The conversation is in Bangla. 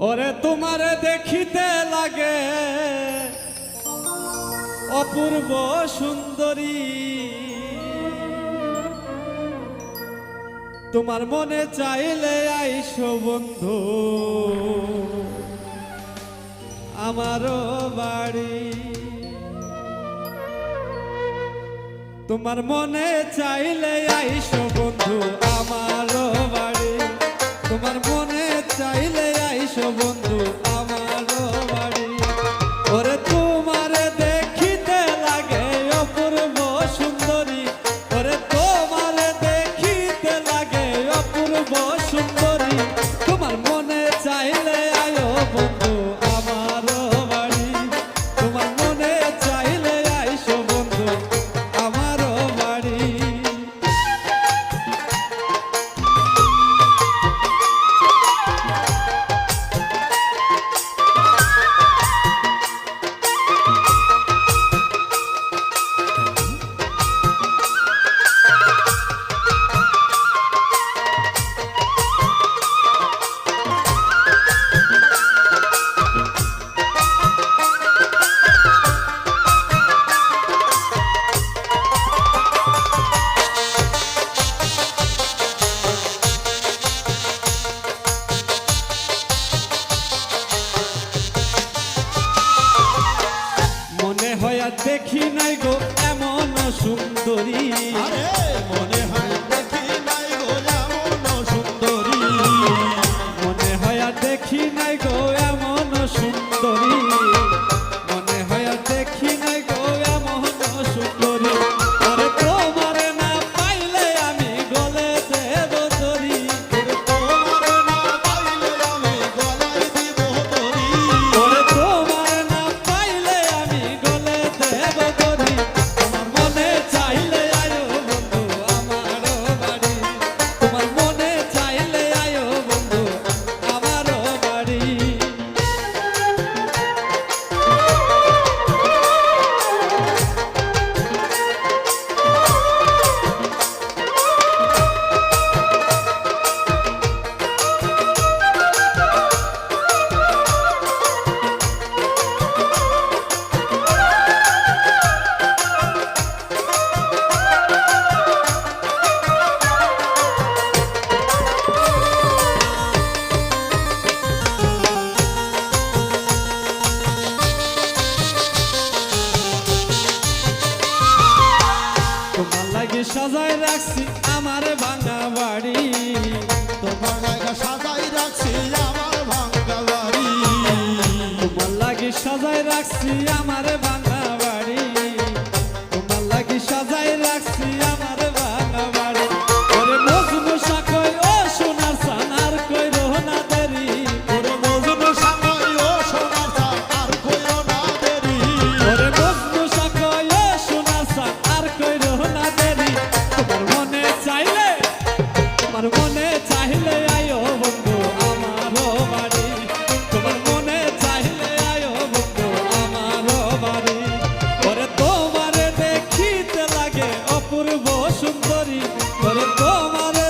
ওরে তোমার দেখিতে লাগে। অপূর্ব সুন্দরী। তোমার মনে চাইলে আইস বন্ধু। আমারও বাড়ি। তোমার মনে চাইলে আইস বন্ধু, আমারও বাড়ি। তোমার চাইলে আইসো বন্ধু আমারও। দেখি নাই গো এমন সুন্দরী। মনে হয় সাজাই রাখছি আমার ভাঙা বাড়ি। তোমার লাগে সাজায় রাখছি আমার ভাঙা বাড়ি। তোমার লাগে সাজায় রাখছি আমার ভাঙা বাড়ি। তোমার লাগে রাখছি সুন্দরী করে তোমার